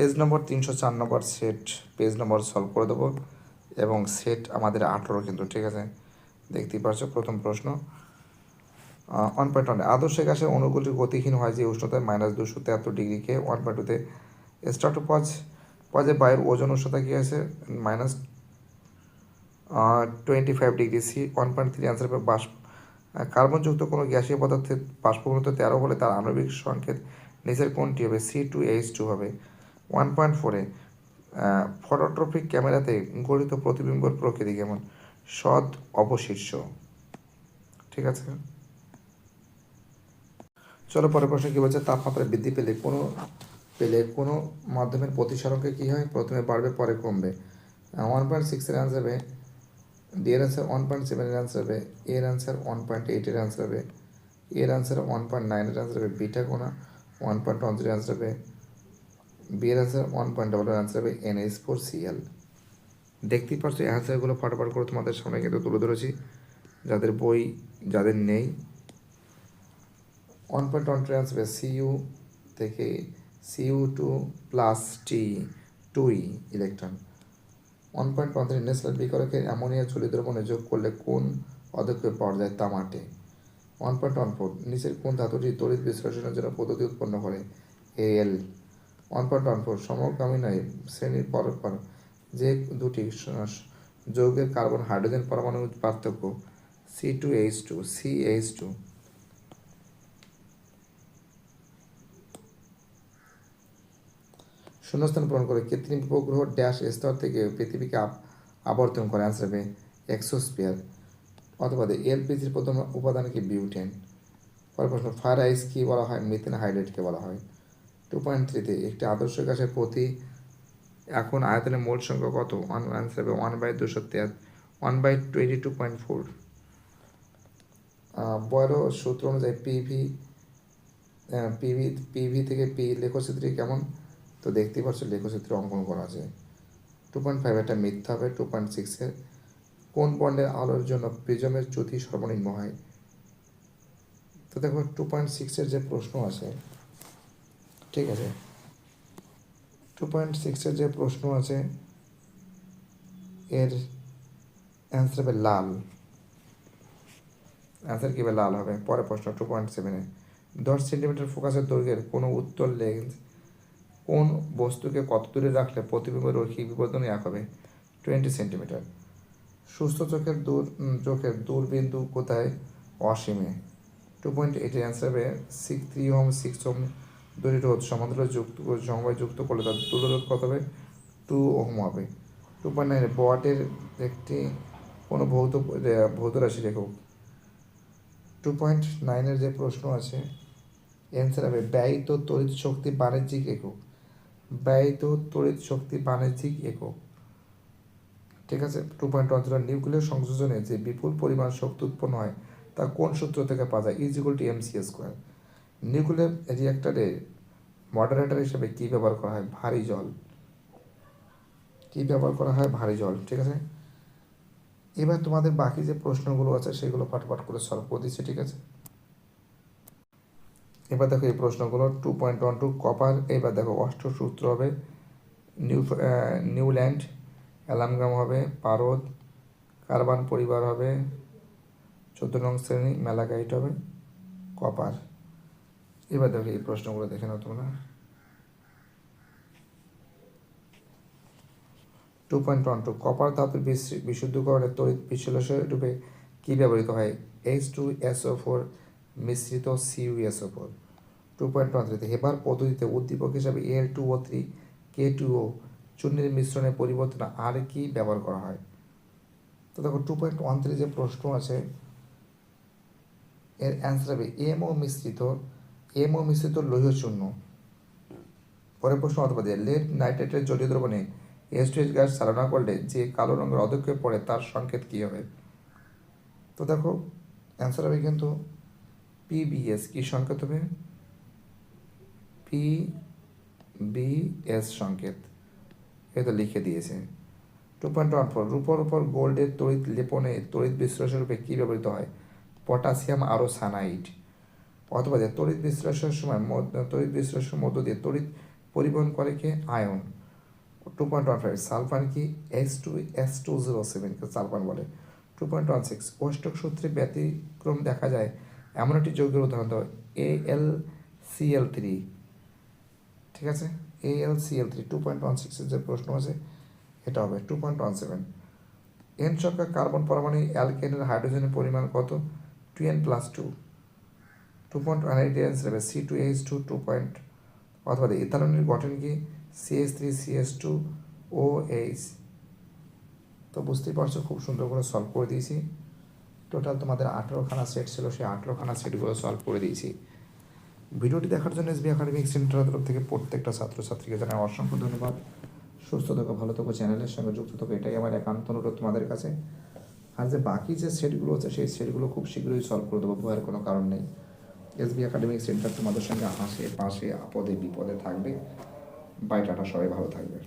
Page নম্বর তিনশো চার number set page number solve করে দেবো এবং সেট আমাদের আঠেরো কিন্তু, ঠিক আছে? দেখতেই পারছ, প্রথম প্রশ্ন। ওয়ান পয়েন্ট ওয়ান আদর্শ গ্যাসের অনুকূলটি গতিহীন হয় যে উষ্ণতায় মাইনাস দুশো তেহাত্তর ডিগ্রিকে ওয়ান পয়েন্ট টুতে স্টার্ট পজ পজে বায়ুর ওজন উষ্ণতা কী আছে? Minus twenty five degree C one point three answer হবে বাষ্প কার্বনযুক্ত কোনো গ্যাসীয় পদার্থের বাষ্পঘনত্ব তেরো হলে তার আণবিক সংকেত নিচের কোনটি হবে? সি টু এইচ টু হবে। ওয়ান পয়েন্ট ফোরে ফটোট্রপিক ক্যামেরাতে গঠিত প্রতিবিম্বর প্রকৃতি কেমন? সৎ, অবশীর্ষ। ঠিক আছে? চলো পরের প্রশ্ন কী বলছে? তাপমাত্রা বৃদ্ধি পেলে কোনো পেলে কোনো মাধ্যমের প্রতিসরণকে কী হয়? প্রথমে বাড়বে, পরে কমবে। ওয়ান পয়েন্ট সিক্সের অ্যান্সার হবে ডি এর অ্যান্সার ওয়ান পয়েন্ট সেভেনের অ্যান্সার হবে এর অ্যান্সার ওয়ান পয়েন্ট এইটের অ্যান্সার হবে এর অ্যান্সার ওয়ান পয়েন্ট নাইনের অ্যান্সার হবে, বিটা কোনা ওয়ান পয়েন্ট ওয়ান থ্রির অ্যান্সার হবে বি এর answer one point double answer হবে N S four C L দেখতেই পাচ্ছ অ্যান্সারগুলো ফটাফট করে তোমাদের সামনে কিন্তু তুলে ধরেছি। যাদের বই, যাদের নেই। One point one two answer হবে সিইউ থেকে সিইউ টু প্লাস টি টুই electron one point one three Nessler বিকরকে ammonia চুলি দ্রবণে যোগ করলে কোন পদক্ষেপ পাওয়া যায় তামাটে? ওয়ান পয়েন্ট ওয়ান ফোর নিচের কোন ধাতুটি তড়িৎ বিশ্লেষণের জন্য পদ্ধতি উৎপন্ন করে? A L one point one four সমকামী নয় শ্রেণির পরস্পর, যে দুটি যৌগের কার্বন, হাইড্রোজেন পরমাণু পার্থক্য C two H two C H two শূন্যস্থান পূরণ করে কৃত্রিম উপগ্রহ ড্যাশ স্তর থেকে পৃথিবীকে আবর্তন করে অ্যান্সার হবে এক্সোস্পিয়ার অথবা এলপিজির প্রথম উপাদান কি বিউটেন পরের প্রশ্ন ফায়ার আইস কি বলা হয়? মিথেন হাইড্রেটকে বলা হয়। টু পয়েন্ট থ্রিতে একটি আদর্শ গ্যাসের প্রতি এখন আয়তনের মোট সংখ্যা কত? ওয়ান অ্যান্সার হবে ওয়ান বাই দুশো তেয়াত্তর one by twenty two point four বড় সূত্র অনুযায়ী P V P V P V থেকে পি লেখচিত্রী কেমন? তো দেখতেই পাচ্ছ লেখচিত্র অঙ্কন করা আছে। টু পয়েন্ট ফাইভ একটা মিথ্যা হবে টু পয়েন্ট সিক্সের কোন বন্ডের আলোর জন্য প্রিজমের চ্যুতি সর্বনিম্ন হয়? তো দেখো টু পয়েন্ট সিক্সের যে প্রশ্ন আছে ঠিক আছে। টু পয়েন্ট সিক্সের যে প্রশ্ন আছে, এর অ্যান্সার হবে লাল। অ্যান্সার কী হবে? লাল হবে। পরের প্রশ্ন টু পয়েন্ট সেভেনে দশ সেন্টিমিটার ফোকাসের দৈর্ঘ্যের কোনো উত্তর লেন্স কোন বস্তুকে কত দূরে রাখলে প্রতিবিম্বের রৈখিক বিবর্তন এক হবে? টোয়েন্টি সেন্টিমিটার সুস্থ চোখের দূর চোখের দূরবিন্দু কোথায়? অসীমে। টু পয়েন্ট এইটের অ্যান্সার হবে six three ohm six ohm দুটি রোধ, সমান্তরাল যুক্ত, সমবায় যুক্ত করলে তাদের তার দূররোধ কত হবে? টু ওহম হবে। টু পয়েন্ট নাইন বটের একটি কোনো ভৌত ভৌত রাশি লেখক টু পয়েন্ট নাইনের যে প্রশ্ন আছে অ্যান্সার হবে ব্যয়িত তড়িৎ শক্তি বাণিজ্যিক একক। ব্যয়িত তড়িৎ শক্তি বাণিজ্যিক একক। ঠিক আছে? Two point one zero nuclear সংযোজনে যে বিপুল পরিমাণ শক্তি উৎপন্ন হয়, তা কোন সূত্র থেকে পাওয়া যায়? Is equal to M C square nuclear রিয়াক্টারে moderator হিসেবে কী ব্যবহার করা হয়? ভারী জল। কী ব্যবহার করা হয়? ভারী জল, ঠিক আছে? এবার তোমাদের বাকি যে প্রশ্নগুলো আছে, সেগুলো ফাটফাট করে সলভ করে দিচ্ছি, ঠিক আছে? এবার দেখো এই প্রশ্নগুলো two point one two copper এবার দেখো অষ্ট সূত্র হবে নিউ নিউল্যান্ড অ্যালামগ্রাম হবে, পারদ কার্বান পরিবার হবে, চোদ্দ নং শ্রেণি মেলাকাইট হবে কপার এবার দেখো এই প্রশ্নগুলো দেখে নাও তোমরা। Two point one two copper ধাতুর বিশ- বিশুদ্ধকরণে তড়িৎ বিশ্লেষণ রূপে কী ব্যবহৃত হয়? H two S O four মিশ্রিত C U S O four two point one থ্রিতে হেবার পদ্ধতিতে উদ্দীপক হিসাবে L two O three K two O চুন্নির মিশ্রণের পরিবর্তনে আর কি ব্যবহার করা হয়? তো দেখো টু পয়েন্ট ওয়ান থ্রি যে প্রশ্ন আছে, এর অ্যান্সার হবে এমও মিশ্রিত এম ও মিশ্রিত লৌহ চূর্ণ পরের প্রশ্ন অথবা দিয়ে, লেড নাইট্রেটের জলীয় দ্রবণে এসটিএস গ্যাস চালনা করলে যে কালো রঙের অধ্যক্ষে পড়ে, তার সংকেত কী হবে? তো দেখো অ্যান্সার হবে কিন্তু পিবিএস কী সংকেত হবে? পি বি এস সংকেত। এটা লিখে দিয়েছে। টু পয়েন্ট ওয়ান ফোর রূপর উপর গোল্ডের তড়িৎ লেপনে তড়িৎ বিশ্লেষণ রূপে কী ব্যবহৃত হয়? পটাশিয়াম আরও সানাইড। অথবা যে তড়িৎ বিশ্লেষণের সময় তড়িৎ বিশ্লেষণের মধ্য দিয়ে তড়িৎ পরিবহন করে কে? Ion. Two point one five sulphan কি? S two S two zero সেভেনকে সালফান বলে। টু পয়েন্ট ওয়ান সিক্স অষ্টক সূত্রে ব্যতিক্রম দেখা যায়। এমন একটি যৌগের উদাহরণ দেওয়া এ এল সি এল থ্রি ঠিক আছে? A L C L three two point one সিক্সের যে প্রশ্ন আছে, এটা হবে two point one seven N সংখ্যা কার্বন পরমাণু অ্যালকেনের হাইড্রোজেনের পরিমাণ কত? Two N plus two two point one eight N C two H two two point অথবা ইথানলের গঠন কি? C S three C S two, O H. তো বুঝতেই পারছ, খুব সুন্দর করে সলভ করে দিয়েছি। টোটাল তোমাদের আঠেরোখানা সেট ছিল, সেই আঠেরোখানা সেটগুলো সলভ করে দিয়েছি। ভিডিওটি দেখার জন্য এসবি একাডেমিক সেন্টারের তরফ থেকে প্রত্যেকটা ছাত্রছাত্রীকে জানাই অসংখ্য ধন্যবাদ। সুস্থ থাকো, ভালো থাকো, চ্যানেলের সঙ্গে যুক্ত থাকো, এটাই আমার একান্ত অনুরোধ তোমাদের কাছে। আর যে বাকি যে সেটগুলো আছে, সেই সেটগুলো খুব শীঘ্রই সলভ করে দেবো, ভয়ের কোনো কারণ নেই। এসবি একাডেমিক সেন্টার তোমাদের সঙ্গে হাসে, পাশে, আপদে, বিপদে থাকবে। বাই টাটা সবাই ভালো থাকবে